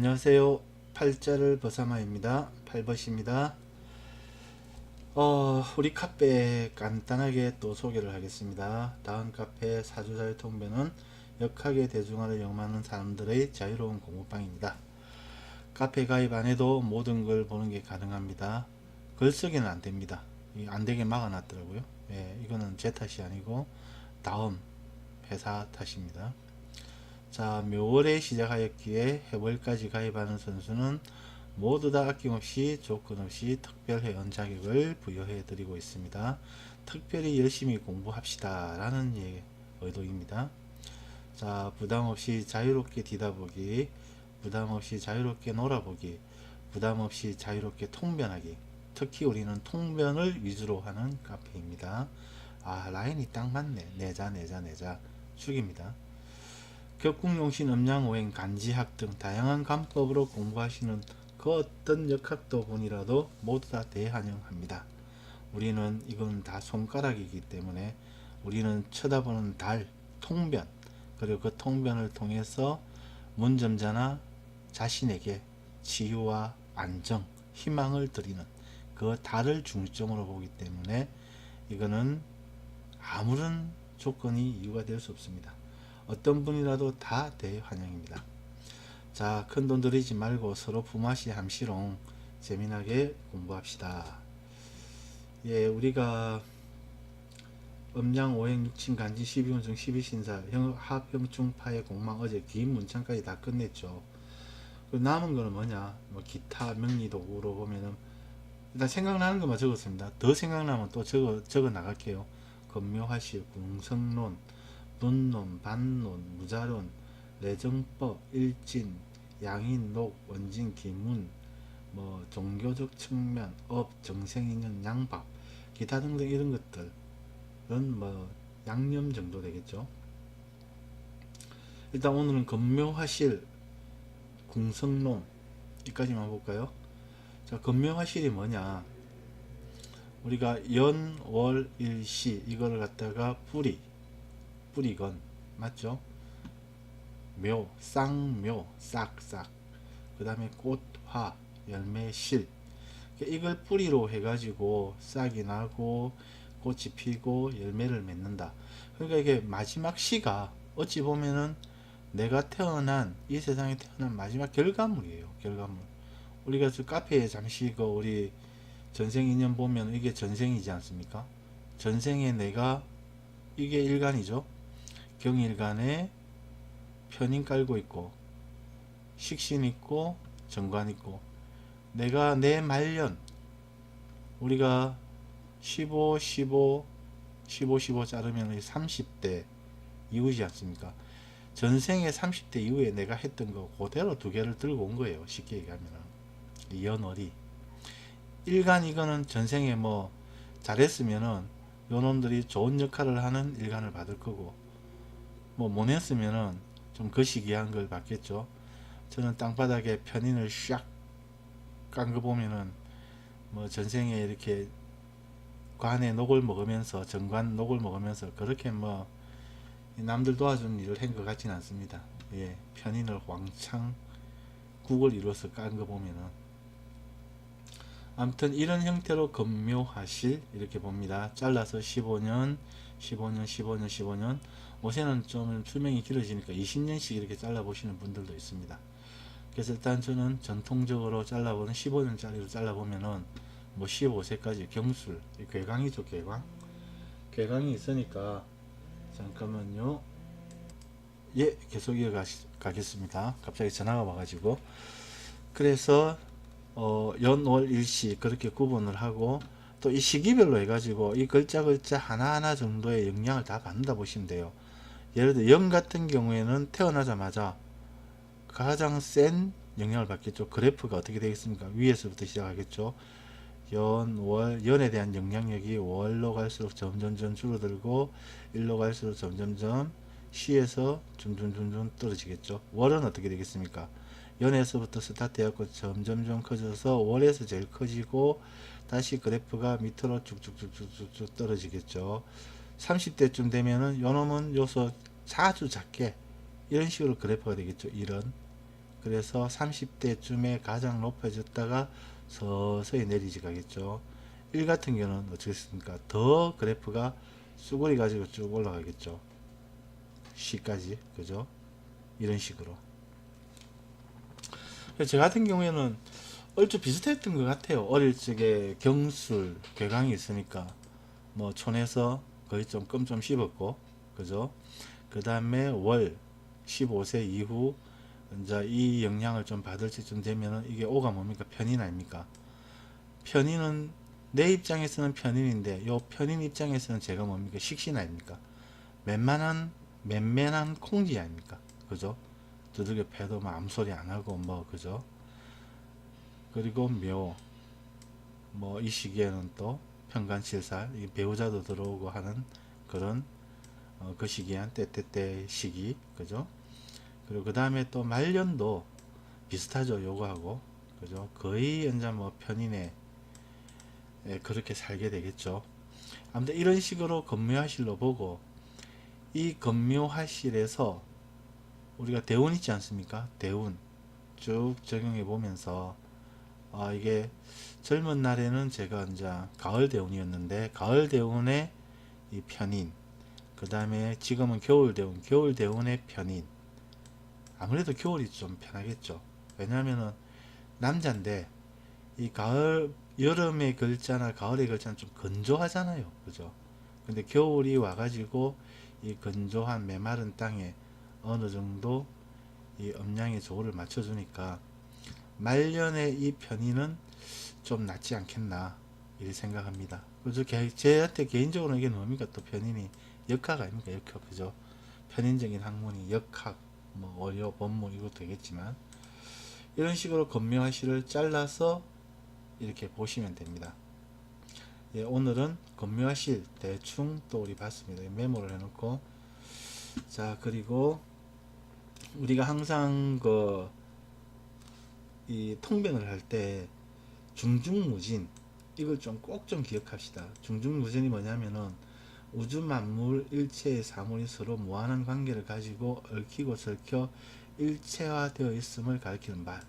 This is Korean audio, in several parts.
안녕하세요. 팔자를 버사마입니다. 팔벗입니다. 어, 우리 카페 간단하게 또 소개를 하겠습니다. 다음 카페 사주자유 통배는 역학의 대중화를 영망하는 사람들의 자유로운 공부방입니다. 카페 가입 안 해도 모든 걸 보는 게 가능합니다. 글쓰기는 안 됩니다. 이안 되게 막아놨더라고요. 예, 이거는 제 탓이 아니고 다음 회사 탓입니다. 자, 묘월에 시작하였기에 해월까지 가입하는 선수는 모두 다 아낌없이 조건 없이 특별 회원 자격을 부여해 드리고 있습니다. 특별히 열심히 공부합시다 라는 예, 의도입니다. 자, 부담 없이 자유롭게 디다보기, 부담 없이 자유롭게 놀아보기, 부담 없이 자유롭게 통변하기. 특히 우리는 통변을 위주로 하는 카페입니다. 아, 라인이 딱 맞네. 내자, 내자, 내자. 죽입니다. 격국용신, 음양오행, 간지학 등 다양한 감법으로 공부하시는 그 어떤 역학도 분이라도 모두 다 대환영합니다. 우리는 이건 다 손가락이기 때문에 우리는 쳐다보는 달, 통변, 그리고 그 통변을 통해서 문점자나 자신에게 치유와 안정, 희망을 드리는 그 달을 중점으로 보기 때문에 이거는 아무런 조건이 이유가 될 수 없습니다. 어떤 분이라도 다 대환영입니다. 자, 큰 돈 들이지 말고 서로 품앗이 함시롱 재미나게 공부합시다. 예, 우리가 음양 오행 육친 간지 12운중 12신사 형, 합형충파의 공망 어제 긴 문창까지 다 끝냈죠. 그 남은 거는 뭐냐? 뭐 기타 명리 도구로 보면은 일단 생각나는 것만 적었습니다. 더 생각나면 또 적어 적어 나갈게요. 검묘화실, 궁성론, 분론, 반론, 무자론, 내정법, 일진, 양인록, 원진, 기문, 뭐 종교적 측면, 업, 정생인연, 양밥, 기타 등등 이런 것들은 뭐 양념 정도 되겠죠. 일단 오늘은 검묘화실, 궁성론 이까지만 볼까요? 자, 검묘화실이 뭐냐? 우리가 연, 월, 일, 시 이거를 갖다가 뿌리, 뿌리건 맞죠? 묘, 쌍묘, 싹싹. 그 다음에 꽃, 화, 열매, 실. 이걸 뿌리로 해가지고 싹이 나고 꽃이 피고 열매를 맺는다. 그러니까 이게 마지막 시가 어찌 보면은 내가 태어난 이 세상에 태어난 마지막 결과물이에요. 결과물. 우리가 저 카페에 잠시 그 우리 전생 인연 보면 이게 전생이지 않습니까? 전생에 내가 이게 일간이죠. 경일간에 편인 깔고 있고 식신 있고 정관 있고 내가 내 말년 우리가 15, 15, 15, 15 자르면 30대 이후지 않습니까? 전생에 30대 이후에 내가 했던 거 그대로 두 개를 들고 온 거예요. 쉽게 얘기하면은 이 연월이 일간 이거는 전생에 뭐 잘했으면은 요놈들이 좋은 역할을 하는 일간을 받을 거고 뭐 못했으면은 좀 거시기한 걸 받겠죠. 저는 땅바닥에 편인을 샥 깐 거 보면은 뭐 전생에 이렇게 관에 녹을 먹으면서 정관 녹을 먹으면서 그렇게 뭐 남들 도와주는 일을 한 것 같지는 않습니다. 예, 편인을 왕창 국을 이뤄서 깐 거 보면은 아무튼 이런 형태로 검묘하실 이렇게 봅니다. 잘라서 15년, 15년, 15년, 15년. 요새는 좀 수명이 길어지니까 20년씩 이렇게 잘라 보시는 분들도 있습니다. 그래서 일단 저는 전통적으로 잘라보는 15년짜리로 잘라보면은 뭐 15세까지 경술, 괴강이죠, 괴강. 괴강이 있으니까 잠깐만요. 예, 계속 이어가겠습니다. 갑자기 전화가 와가지고. 그래서 어, 연월 일시 그렇게 구분을 하고 또 이 시기별로 해가지고 이 글자 글자 하나하나 정도의 영향을 다 받는다 보시면 돼요. 예를 들어 연 같은 경우에는 태어나자마자 가장 센 영향을 받겠죠. 그래프가 어떻게 되겠습니까? 위에서부터 시작하겠죠. 연, 월, 연에 대한 영향력이 월로 갈수록 점점점 줄어들고 일로 갈수록 점점점 시에서 점점점점 떨어지겠죠. 월은 어떻게 되겠습니까? 연에서부터 스타트 해갖고 점점점 커져서 월에서 제일 커지고 다시 그래프가 밑으로 쭉쭉쭉쭉쭉 떨어지겠죠. 30대쯤 되면은 요놈은 요소 아주 작게 이런 식으로 그래프가 되겠죠. 이런 그래서 30대쯤에 가장 높아졌다가 서서히 내리지 가겠죠. 1 같은 경우는 어떻겠습니까? 더 그래프가 쭈그리 가지고 쭉 올라가겠죠. C까지 그죠? 이런 식으로. 저 같은 경우에는 얼추 비슷했던 것 같아요. 어릴 적에 경술, 괴강이 있으니까 뭐 촌에서 거의 좀껌좀 씹었고 그죠? 그 다음에 월 15세 이후 이제 이 영향을 좀 받을 때쯤 되면은 이게 오가 뭡니까? 편인 아닙니까? 편인은 내 입장에서는 편인인데 요 편인 입장에서는 제가 뭡니까? 식신 아닙니까? 맨만한 맨맨한 콩지 아닙니까? 그죠? 두들겨 패도 뭐 암소리 안 하고 뭐 그죠? 그리고 묘. 뭐 이 시기에는 또 편간칠살 이 배우자도 들어오고 하는 그런 어, 그 시기한 때때때 시기 그죠? 그리고 그 다음에 또 말년도 비슷하죠 요거하고 그죠? 거의 이제 뭐 편인에 예, 그렇게 살게 되겠죠. 아무튼 이런 식으로 건묘하실로 보고 이 건묘하실에서 우리가 대운 있지 않습니까? 대운 쭉 적용해 보면서 아 이게 젊은 날에는 제가 이제 가을 대운이었는데 가을 대운의 이 편인 그 다음에 지금은 겨울 대운 겨울 대운의 편인. 아무래도 겨울이 좀 편하겠죠. 왜냐하면은 남자인데 이 가을 여름의 글자나 가을의 글자는 좀 건조하잖아요. 그죠? 근데 겨울이 와가지고 이 건조한 메마른 땅에 어느 정도 이 음양의 조를 맞춰주니까 말년의 이 편의는 좀 낫지 않겠나 이렇게 생각합니다. 그저 제한테 개인적으로 이게 뭡니까 또 편인이 역학 아닙니까 역학 그죠? 편인적인 학문이 역학 뭐 어려 법문 이것도 되겠지만 이런 식으로 건묘화실을 잘라서 이렇게 보시면 됩니다. 예, 오늘은 건묘화실 대충 또 우리 봤습니다. 메모를 해놓고 자 그리고 우리가 항상 그 이 통변을 할 때 중중무진 이걸 좀꼭좀 기억합시다. 중중무진이 뭐냐면은 우주 만물 일체의 사물이 서로 무한한 관계를 가지고 얽히고 설켜 일체화되어 있음을 가리키는 말.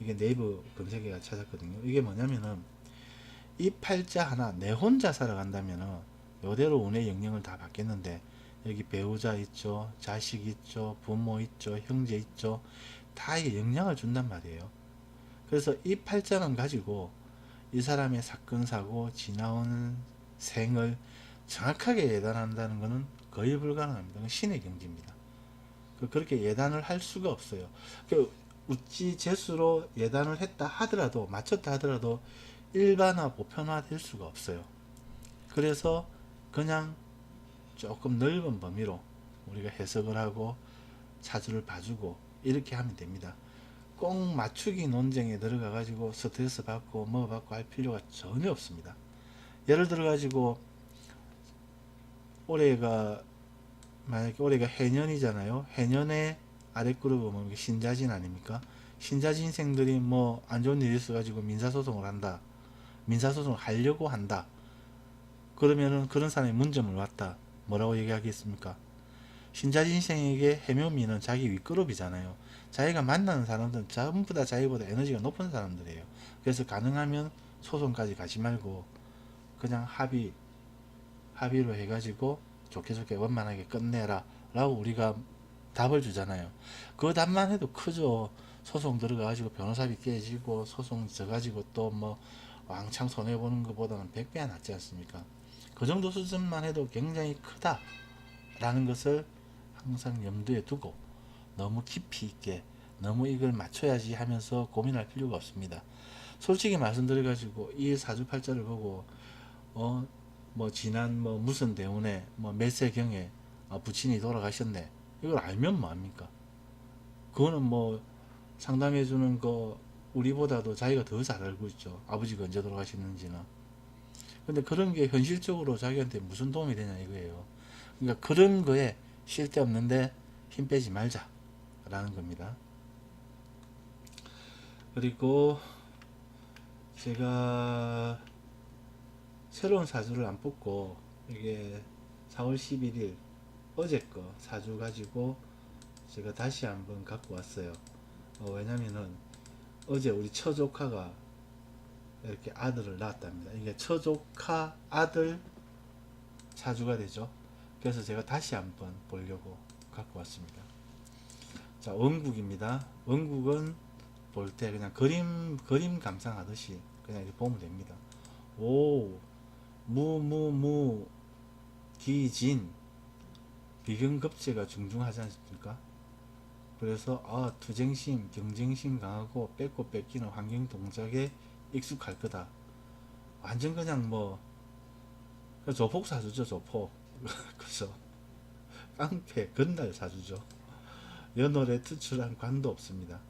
이게 네이버 검색에가 찾았거든요. 이게 뭐냐면은 이 팔자 하나 내 혼자 살아간다면은 요대로 운의 영향을 다 받겠는데 여기 배우자 있죠, 자식 있죠, 부모 있죠, 형제 있죠, 다 이게 영향을 준단 말이에요. 그래서 이 팔자만 가지고 이 사람의 사건 사고 지나온 생을 정확하게 예단한다는 것은 거의 불가능합니다. 신의 경지입니다. 그- 그렇게 예단을 할 수가 없어요. 그 우찌 재수로 예단을 했다 하더라도 맞췄다 하더라도 일반화 보편화 될 수가 없어요. 그래서 그냥 조금 넓은 범위로 우리가 해석을 하고 사주를 봐주고 이렇게 하면 됩니다. 꼭 맞추기 논쟁에 들어가 가지고 스트레스 받고 뭐 받고 할 필요가 전혀 없습니다. 예를 들어 가지고 올해가 만약에 올해가 해년이잖아요. 해년에 아랫그룹은 뭐 신자진 아닙니까? 신자진생들이 뭐 안 좋은 일이 있어 가지고 민사소송을 한다. 민사소송을 하려고 한다. 그러면은 그런 사람이 문점을 왔다. 뭐라고 얘기하겠습니까? 신자진생에게 해묘미는 자기 윗그룹이잖아요. 자기가 만나는 사람들은 전부 다 자기보다 에너지가 높은 사람들이에요. 그래서 가능하면 소송까지 가지 말고 그냥 합의 합의로 해가지고 좋게 좋게 원만하게 끝내라 라고 우리가 답을 주잖아요. 그 답만 해도 크죠. 소송 들어가가지고 변호사비 깨지고 소송 져가지고 또 뭐 왕창 손해보는 것보다는 100배 낫지 않습니까? 그 정도 수준만 해도 굉장히 크다라는 것을 항상 염두에 두고 너무 깊이 있게 너무 이걸 맞춰야지 하면서 고민할 필요가 없습니다. 솔직히 말씀드려가지고 이 사주팔자를 보고 어 뭐 지난 뭐 무슨 대운에 뭐 몇세경에 아, 부친이 돌아가셨네 이걸 알면 뭐합니까? 그거는 뭐 상담해주는 거 우리보다도 자기가 더 잘 알고 있죠. 아버지가 언제 돌아가셨는지는. 근데 그런 게 현실적으로 자기한테 무슨 도움이 되냐 이거예요. 그러니까 그런 거에 쉴 데 없는데 힘 빼지 말자 라는 겁니다. 그리고 제가 새로운 사주를 안 뽑고 이게 4월 11일 어제 거 사주 가지고 제가 다시 한번 갖고 왔어요. 어, 왜냐면은 어제 우리 처조카가 이렇게 아들을 낳았답니다. 이게 처조카 아들 사주가 되죠. 그래서 제가 다시 한번 보려고 갖고 왔습니다. 자, 원국입니다. 원국은 볼 때 그냥 그림 그림 감상하듯이 그냥 이렇게 보면 됩니다. 오, 무, 무, 무, 기 진, 비경급제가 중중하지 않습니까? 그래서 아 투쟁심, 경쟁심 강하고 뺏고 뺏기는 환경 동작에 익숙할 거다. 완전 그냥 뭐 조폭 사주죠 조폭. 그죠? 깡패 건달 사주죠. 연월에 투출한 관도 없습니다.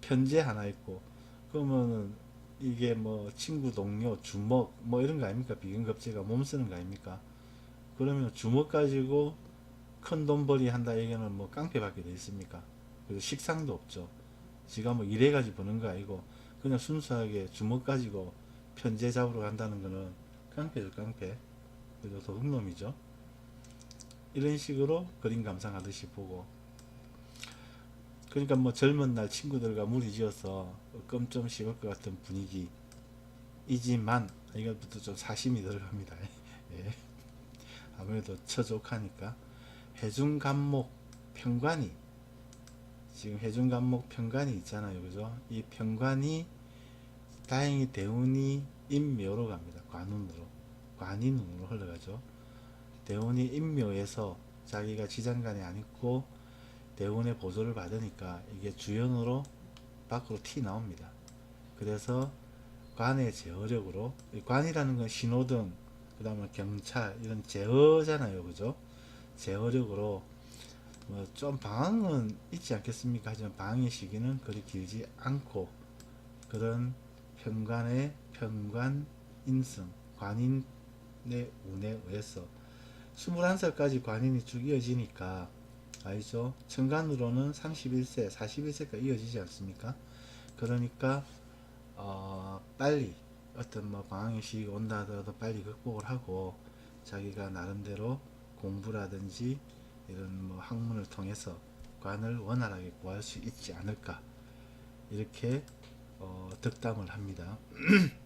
편제 하나 있고 그러면은 이게 뭐 친구 동료 주먹 뭐 이런 거 아닙니까 비근급제가 몸 쓰는 거 아닙니까 그러면 주먹 가지고 큰 돈벌이 한다 얘기는 뭐 깡패밖에 돼 있습니까 그리고 식상도 없죠 지가 뭐 이래 가지고 버는 거 아니고 그냥 순수하게 주먹 가지고 편제 잡으러 간다는 거는 깡패죠 깡패 그리고 도둑놈이죠 이런 식으로 그림 감상하듯이 보고 그러니까 뭐 젊은 날 친구들과 무리지어서 껌좀 씹을 것 같은 분위기이지만 이것부터 좀 사심이 들어갑니다. 예. 아무래도 처족하니까 해중 감목 평관이 지금 해중 감목 평관이 있잖아요, 그죠? 이 평관이 다행히 대운이 인묘로 갑니다. 관운으로 관인운으로 흘러가죠. 대운이 인묘에서 자기가 지장간에 안 있고 대운의 보조를 받으니까 이게 주연으로 밖으로 티 나옵니다. 그래서 관의 제어력으로 이 관이라는 건 신호등 그 다음에 경찰 이런 제어잖아요. 그죠? 제어력으로 뭐 좀 방황은 있지 않겠습니까? 하지만 방황의 시기는 그리 길지 않고 그런 편관의 편관 인승 관인의 운에 의해서 21살까지 관인이 쭉 이어지니까 알죠? 천간으로는 31세, 41세까지 이어지지 않습니까? 그러니까 어, 빨리 어떤 뭐 방황의 시기가 온다 하더라도 빨리 극복을 하고 자기가 나름대로 공부라든지 이런 뭐 학문을 통해서 관을 원활하게 구할 수 있지 않을까 이렇게 어, 득담을 합니다.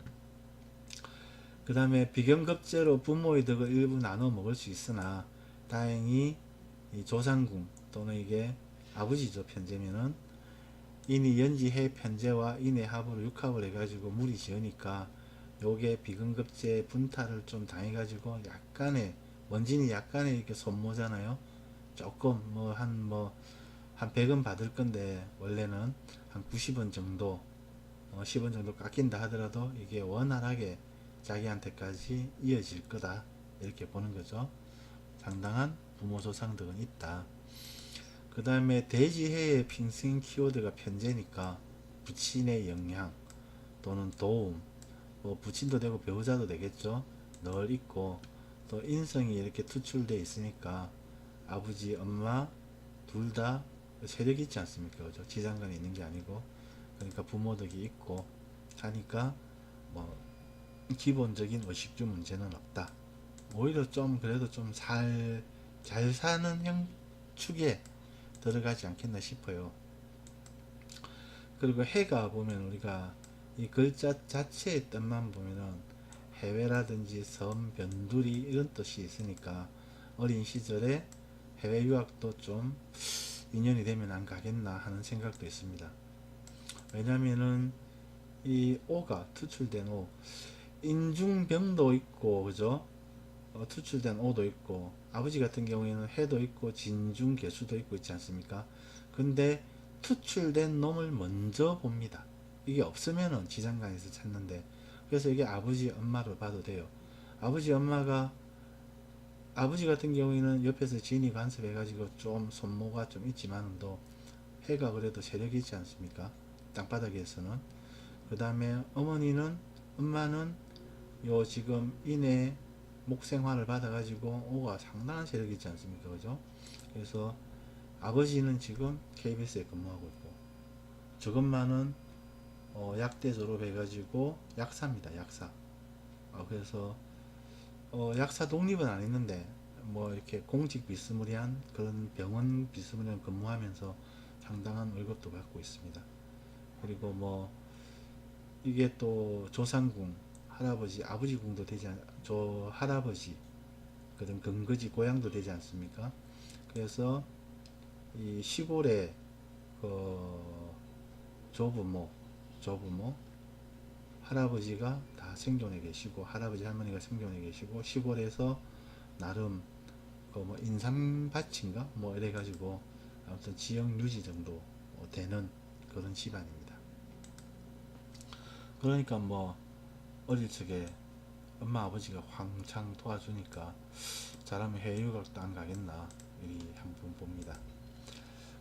그 다음에 비경급제로 부모의 덕을 일부 나눠 먹을 수 있으나 다행히 이 조상궁 또는 이게 아버지죠 편제면은 인이 연지해 편제와 인의 합으로 육합을 해가지고 물이 지으니까 요게 비근급제 분탈을 좀 당해가지고 약간의 원진이 약간의 이렇게 손모잖아요. 조금 뭐 한 뭐 한 100원 받을 건데 원래는 한 90원 정도 어 10원 정도 깎인다 하더라도 이게 원활하게 자기한테까지 이어질 거다 이렇게 보는 거죠 상당한 부모 조상들은 있다. 그 다음에 대지해의 핑싱 키워드가 편제니까 부친의 영향 또는 도움 뭐 부친도 되고 배우자도 되겠죠. 늘 있고 또 인성이 이렇게 투출되어 있으니까 아버지 엄마 둘 다 세력이 있지 않습니까? 그죠? 지장간에 있는 게 아니고 그러니까 부모덕이 있고 하니까 뭐 기본적인 의식주 문제는 없다. 오히려 좀 그래도 좀살 잘 사는 형 축에 들어가지 않겠나 싶어요. 그리고 해가 보면 우리가 이 글자 자체의 뜻만 보면은 해외라든지 섬, 변두리 이런 뜻이 있으니까 어린 시절에 해외 유학도 좀 인연이 되면 안 가겠나 하는 생각도 있습니다. 왜냐면은 이 오가 투출된 오 인중병도 있고 그죠? 어, 투출된 오도 있고 아버지 같은 경우에는 해도 있고 진중 개수도 있고 있지 않습니까? 근데 투출된 놈을 먼저 봅니다. 이게 없으면은 지장간에서 찾는데 그래서 이게 아버지 엄마를 봐도 돼요. 아버지 엄마가 아버지 같은 경우에는 옆에서 진이 간섭해 가지고 좀 손모가 좀 있지만도 해가 그래도 세력이 있지 않습니까? 땅바닥에서는 그 다음에 어머니는 엄마는 요 지금 이내 목생활을 받아가지고 오가 상당한 세력이 있지 않습니까? 그죠? 그래서 아버지는 지금 KBS에 근무하고 있고 저것만은 어, 약대 졸업해가지고 약사입니다. 약사. 어, 그래서 어, 약사 독립은 안 했는데 뭐 이렇게 공직 비스무리한 그런 병원 비스무리한 근무하면서 상당한 월급도 받고 있습니다. 그리고 뭐 이게 또 조상궁 할아버지 아버지 궁도 되지 않, 저 할아버지 그런 근거지 고향도 되지 않습니까? 그래서 이 시골에 그 조부모 조부모 할아버지가 다 생존해 계시고 할아버지 할머니가 생존해 계시고 시골에서 나름 그뭐 인삼밭인가 뭐 이래 가지고 아무튼 지역 유지 정도 어, 되는 그런 집안입니다. 그러니까 뭐 어릴 적에 엄마 아버지가 황창 도와주니까 잘하면 해외 유학도 안 가겠나 이 한번 봅니다.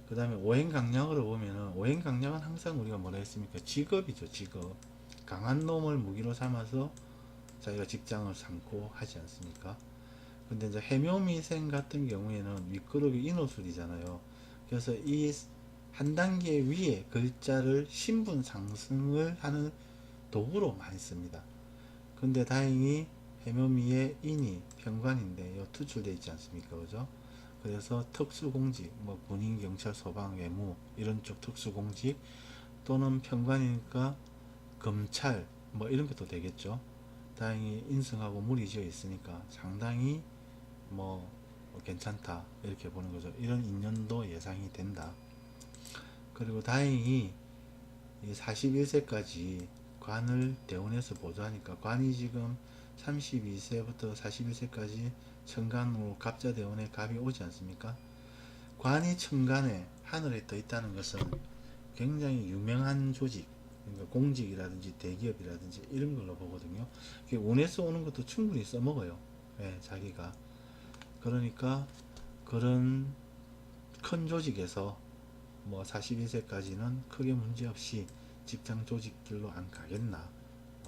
그 다음에 오행강량으로 보면은 오행강량은 항상 우리가 뭐라 했습니까? 직업이죠 직업. 강한 놈을 무기로 삼아서 자기가 직장을 삼고 하지 않습니까? 근데 이제 해묘미생 같은 경우에는 윗그룹이 인호술이잖아요. 그래서 이 한 단계 위에 글자를 신분 상승을 하는 도구로 많이 씁니다. 근데 다행히 해묘미의 인이 편관인데 요 투출되어 있지 않습니까? 그죠? 그래서 특수공직, 뭐 군인, 경찰, 소방, 외무 이런 쪽 특수공직 또는 편관이니까 검찰 뭐 이런 것도 되겠죠. 다행히 인승하고 물이 지어 있으니까 상당히 뭐 괜찮다 이렇게 보는 거죠. 이런 인연도 예상이 된다. 그리고 다행히 41세까지 관을 대원해서 보조하니까 관이 지금 32세부터 41세까지 천간으로 갑자 대원에 갑이 오지 않습니까? 관이 천간에 하늘에 떠 있다는 것은 굉장히 유명한 조직, 그러니까 공직이라든지 대기업이라든지 이런 걸로 보거든요. 운에서 오는 것도 충분히 써먹어요. 예, 자기가. 그러니까 그런 큰 조직에서 뭐 42세까지는 크게 문제없이 직장 조직 길로 안 가겠나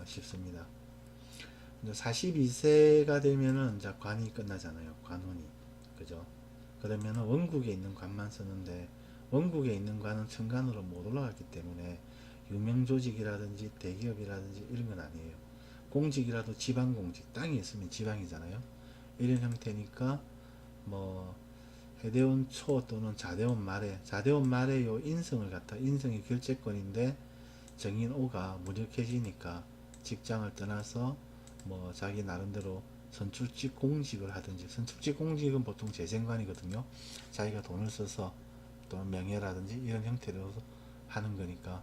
싶습니다. 42세가 되면은 이제 관이 끝나잖아요. 관운이. 그죠? 그러면은 원국에 있는 관만 쓰는데 원국에 있는 관은 천간으로 못 올라갔기 때문에 유명 조직이라든지 대기업이라든지 이런 건 아니에요. 공직이라도 지방 공직, 땅이 있으면 지방이잖아요. 이런 형태니까 뭐 해대원 초 또는 자대원 말에 자대원 말에 요 인성을 갖다 인성이 결재권인데 정인 오가 무력해지니까 직장을 떠나서 뭐 자기 나름대로 선출직 공직을 하든지 선출직 공직은 보통 재생관이거든요. 자기가 돈을 써서 또는 명예라든지 이런 형태로 하는 거니까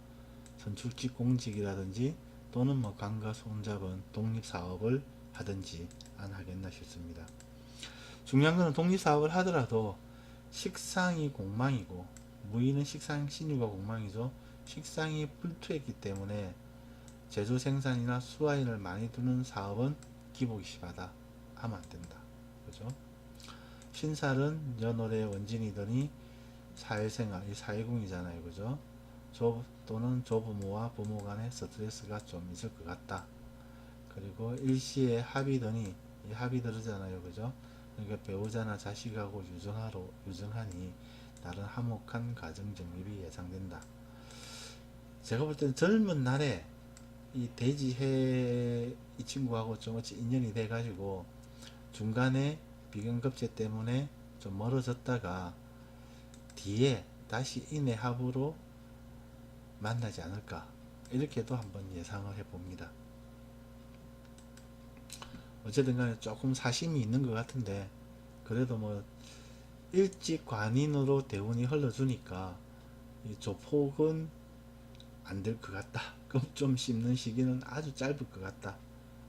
선출직 공직이라든지 또는 뭐 강가 손잡은 독립사업을 하든지 안 하겠나 싶습니다. 중요한 거는 독립사업을 하더라도 식상이 공망이고 무인은 식상 신유가 공망이죠. 식상이 불투했기 때문에 제조 생산이나 수화인을 많이 두는 사업은 기복이 심하다 하면 안 된다. 그죠? 신살은 연월의 원진이더니 사회생활, 이 사회궁이잖아요. 그죠? 조, 또는 조부모와 부모 간의 스트레스가 좀 있을 것 같다. 그리고 일시에 합의더니 이 합의 들으잖아요. 그죠? 그러니까 배우자나 자식하고 유정하로 유정하니 다른 화목한 가정 정립이 예상된다. 제가 볼 때는 젊은 날에 이 대지해 이 친구하고 좀 어찌 인연이 돼 가지고 중간에 비경급제 때문에 좀 멀어졌다가 뒤에 다시 인의 합으로 만나지 않을까 이렇게도 한번 예상을 해봅니다. 어쨌든 간에 조금 사심이 있는 것 같은데 그래도 뭐 일찍 관인으로 대운이 흘러주니까 이 조폭은 안 될 것 같다. 그럼 좀 씹는 시기는 아주 짧을 것 같다.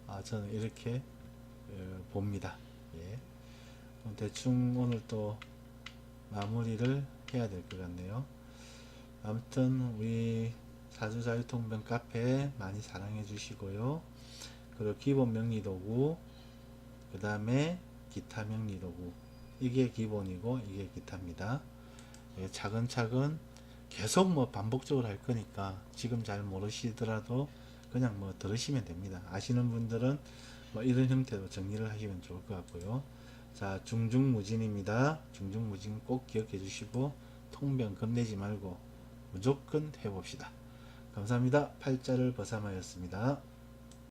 아, 저는 이렇게 어, 봅니다. 예. 대충 오늘 또 마무리를 해야 될 것 같네요. 아무튼 우리 사주자유통변 카페 많이 사랑해 주시고요. 그리고 기본 명리도구, 그 다음에 기타 명리도구. 이게 기본이고 이게 기타입니다. 예, 차근차근 계속 뭐 반복적으로 할 거니까 지금 잘 모르시더라도 그냥 뭐 들으시면 됩니다. 아시는 분들은 뭐 이런 형태로 정리를 하시면 좋을 것 같고요. 자, 중중무진입니다. 중중무진 꼭 기억해 주시고 통변 겁내지 말고 무조건 해봅시다. 감사합니다. 팔자를 버삼하였습니다.